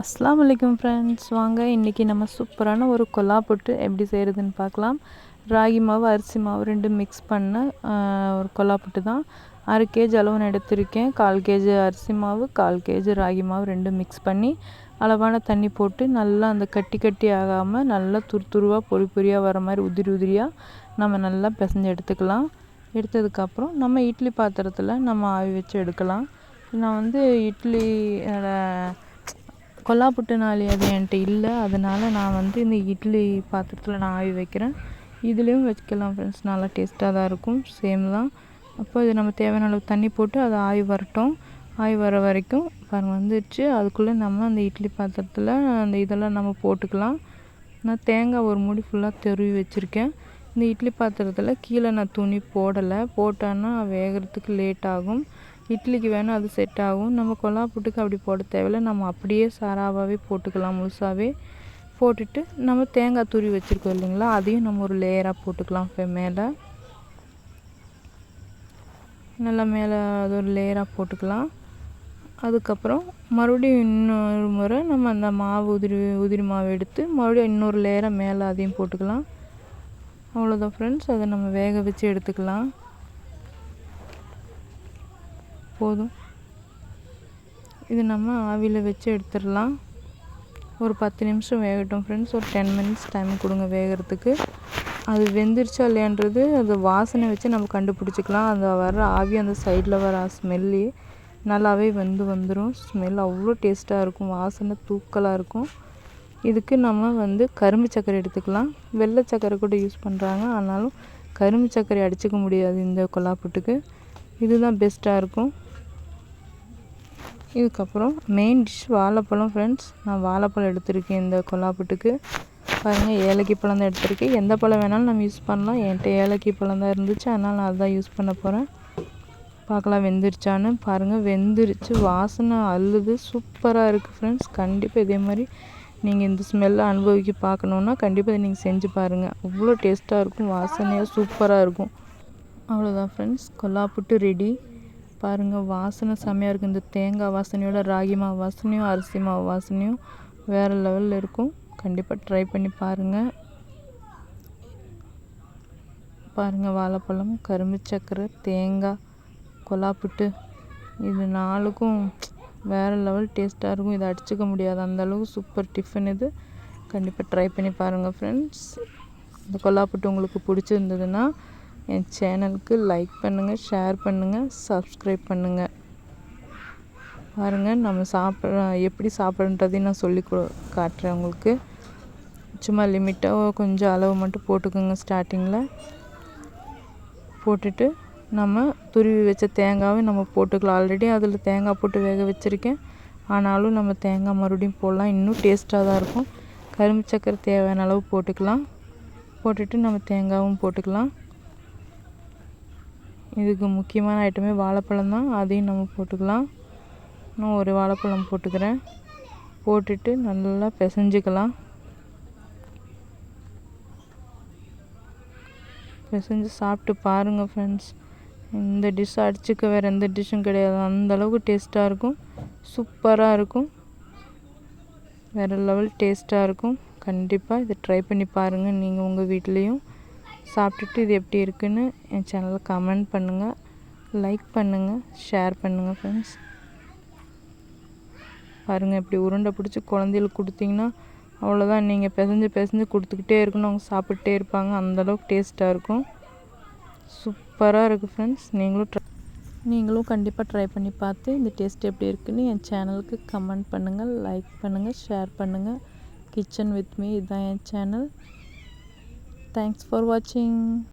அஸ்லாம் வலைக்கம் ஃப்ரெண்ட்ஸ் வாங்க இன்றைக்கி நம்ம சூப்பரான ஒரு கொலா போட்டு எப்படி செய்கிறதுன்னு பார்க்கலாம். ராகி மாவு அரிசி மாவு ரெண்டும் மிக்ஸ் பண்ண ஒரு கொலா புட்டு தான். அரை கேஜி அளவு நான் எடுத்திருக்கேன். கால் கேஜி அரிசி மாவு கால் கேஜி ராகி மாவு ரெண்டும் மிக்ஸ் பண்ணி அளவான தண்ணி போட்டு நல்லா அந்த கட்டி கட்டி ஆகாமல் நல்லா துரு துருவாக பொறி பொரியாக வர மாதிரி உதிரி உதிரியாக நம்ம நல்லா பிசைஞ்சு எடுத்துக்கலாம். எடுத்ததுக்கப்புறம் நம்ம இட்லி பாத்திரத்தில் நம்ம ஆவி வச்சு எடுக்கலாம். நான் வந்து இட்லி கொல்லா புட்டு நாளி அது என்கிட்ட இல்லை. அதனால் நான் வந்து இந்த இட்லி பாத்திரத்தில் நான் ஆவி வைக்கிறேன். இதுலேயும் வைக்கலாம் ஃப்ரெண்ட்ஸ் நல்லா டேஸ்ட்டாக தான் இருக்கும். சேம் தான். அப்போ இது நம்ம தேவையான அளவு தண்ணி போட்டு அதை ஆவி வரட்டும். ஆவி வர வரைக்கும் பாருங்கள் வந்துடுச்சு அதுக்குள்ளே நம்ம அந்த இட்லி பாத்திரத்தில் அந்த இதெல்லாம் நம்ம போட்டுக்கலாம். நான் தேங்காய் ஒரு மூடி ஃபுல்லாக தெருவி வச்சுருக்கேன். இந்த இட்லி பாத்திரத்தில் கீழே நான் துணி போடலை. போட்டோன்னா வேகிறதுக்கு லேட் ஆகும். இட்லிக்கு வேணால் அது செட் ஆகும். நம்ம கொலா புட்டுக்கு அப்படி போட தேவையில்ல. நம்ம அப்படியே சாராவாகவே போட்டுக்கலாம் முழுசாகவே போட்டுட்டு நம்ம தேங்காய் துருவி வச்சுருக்கோம் இல்லைங்களா? அதையும் நம்ம ஒரு லேயராக போட்டுக்கலாம் மேலே. நல்லா மேலே அது ஒரு லேயராக போட்டுக்கலாம். அதுக்கப்புறம் மறுபடியும் இன்னொரு முறை நம்ம அந்த மாவு உதிரி உதிரி மாவு எடுத்து மறுபடியும் இன்னொரு லேயராக மேலே அதையும் போட்டுக்கலாம். அவ்வளோதான் ஃப்ரெண்ட்ஸ் அதை நம்ம வேக வச்சு எடுத்துக்கலாம். போதும். இது நம்ம ஆவியில் வச்சு எடுத்துடலாம். ஒரு பத்து நிமிஷம் வேகட்டும் ஃப்ரெண்ட்ஸ் ஒரு டென் மினிட்ஸ் டைம் கொடுங்க வேகிறதுக்கு. அது வெந்துருச்சா இல்லையான்றது அது வாசனை வச்சு நம்ம கண்டுபிடிச்சிக்கலாம். அந்த வர ஆவி அந்த சைடில் வர ஸ்மெல்லி நல்லாவே வெந்து வந்துடும் ஸ்மெல் அவ்வளோ டேஸ்ட்டாக இருக்கும். வாசனை தூக்கலாக இருக்கும். இதுக்கு நம்ம வந்து கரும்பு சர்க்கரை எடுத்துக்கலாம். வெள்ளை சர்க்கரை கூட யூஸ் பண்ணுறாங்க ஆனாலும் கரும்பு சர்க்கரை அடிச்சிக்க முடியாது இந்த கொல்லாப்புட்டுக்கு. இதுதான் பெஸ்ட்டாக இருக்கும். இதுக்கப்புறம் மெயின் டிஷ் வாழைப்பழம் ஃப்ரெண்ட்ஸ் நான் வாழைப்பழம் எடுத்திருக்கேன் இந்த கொல்லாப்புட்டுக்கு. பாருங்கள் ஏலக்கி பழம் தான் எடுத்திருக்கேன். எந்த பழம் வேணாலும் நம்ம யூஸ் பண்ணலாம். என்கிட்ட ஏலக்கி பழம் தான் இருந்துச்சு. அதனால் நான் அதுதான் யூஸ் பண்ண போகிறேன் பார்க்கலாம் வெந்துருச்சான்னு. பாருங்கள் வெந்துருச்சு. வாசனை அள்ளுது சூப்பராக இருக்குது ஃப்ரெண்ட்ஸ் கண்டிப்பாக இதே மாதிரி நீங்கள் இந்த ஸ்மெல்லை அனுபவிக்க பார்க்கணுன்னா கண்டிப்பாக இதை நீங்கள் செஞ்சு பாருங்கள் அவ்வளோ டேஸ்ட்டாக இருக்கும். வாசனையாக சூப்பராக இருக்கும். அவ்வளோதான் ஃப்ரெண்ட்ஸ் கொல்லாப்புட்டு ரெடி பாருங்கள் வாசனை செம்மையாக இருக்குது இந்த தேங்காய் வாசனையோட ராகி மாவு வாசனையும் அரிசி மாவு வாசனையும் வேறு லெவலில் இருக்கும். கண்டிப்பாக ட்ரை பண்ணி பாருங்கள் பாருங்கள் வாழைப்பழம் கரும்பு சக்கரை தேங்காய் கொலாப்புட்டு. இது நாளுக்கும் வேறு லெவல் டேஸ்ட்டாக இருக்கும். இதை அடிச்சுக்க முடியாது. அந்தளவுக்கு சூப்பர் டிஃபன் இது. கண்டிப்பாக ட்ரை பண்ணி பாருங்கள் ஃப்ரெண்ட்ஸ் இந்த கொல்லாப்புட்டு உங்களுக்கு பிடிச்சிருந்ததுன்னா என் சேனலுக்கு லைக் பண்ணுங்கள் ஷேர் பண்ணுங்கள் சப்ஸ்கிரைப் பண்ணுங்கள் பாருங்கள் நம்ம சாப்பிட்ற எப்படி சாப்பிட்றதையும் நான் சொல்லி காட்டுறேன் உங்களுக்கு. சும்மா லிமிட்டாக கொஞ்சம் அளவு மட்டும் போட்டுக்கோங்க ஸ்டார்டிங்கில் போட்டுட்டு நம்ம துருவி வச்ச தேங்காயும் நம்ம போட்டுக்கலாம். ஆல்ரெடி அதில் தேங்காய் போட்டு வேக வச்சுருக்கேன். ஆனாலும் நம்ம தேங்காய் மறுபடியும் போடலாம். இன்னும் டேஸ்ட்டாக தான் இருக்கும். கரும்பு சக்கரை தேவையான அளவு போட்டுக்கலாம். போட்டுட்டு நம்ம தேங்காயும் போட்டுக்கலாம். இதுக்கு முக்கியமான ஐட்டமே வாழைப்பழம் தான். அதையும் நம்ம போட்டுக்கலாம். நான் ஒரு வாழைப்பழம் போட்டுக்கிறேன். போட்டுட்டு நல்லா பிசைஞ்சிக்கலாம். பிசைஞ்சு சாப்பிட்டு பாருங்கள் ஃப்ரெண்ட்ஸ் இந்த டிஷ் அடிச்சுக்க வேறு எந்த டிஷ்ஷும் கிடையாது. அந்தளவுக்கு டேஸ்ட்டாக இருக்கும். சூப்பராக இருக்கும். வேறு லெவல் டேஸ்ட்டாக இருக்கும். கண்டிப்பாக இதை ட்ரை பண்ணி பாருங்கள் நீங்கள் உங்கள் வீட்லேயும் சாப்பிட்டுட்டு இது எப்படி இருக்குன்னு என் சேனலில் கமெண்ட் பண்ணுங்கள் லைக் பண்ணுங்கள் ஷேர் பண்ணுங்கள் ஃப்ரெண்ட்ஸ் பாருங்கள் இப்படி உருண்டை பிடிச்சி குழந்தைகளுக்கு கொடுத்தீங்கன்னா அவ்வளோதான் நீங்கள் பிசைஞ்சு பிசைஞ்சு கொடுத்துக்கிட்டே இருக்கணும். அவங்க சாப்பிட்டே இருப்பாங்க. அந்தளவுக்கு டேஸ்ட்டாக இருக்கும். சூப்பராக இருக்குது ஃப்ரெண்ட்ஸ் நீங்களும் ட்ரை நீங்களும் கண்டிப்பாக ட்ரை பண்ணி பார்த்து இந்த டேஸ்ட் எப்படி இருக்குன்னு என் சேனலுக்கு கமெண்ட் பண்ணுங்கள் லைக் பண்ணுங்கள் ஷேர் பண்ணுங்கள் கிச்சன் வித் மீ இதுதான் என் சேனல் thanks for watching.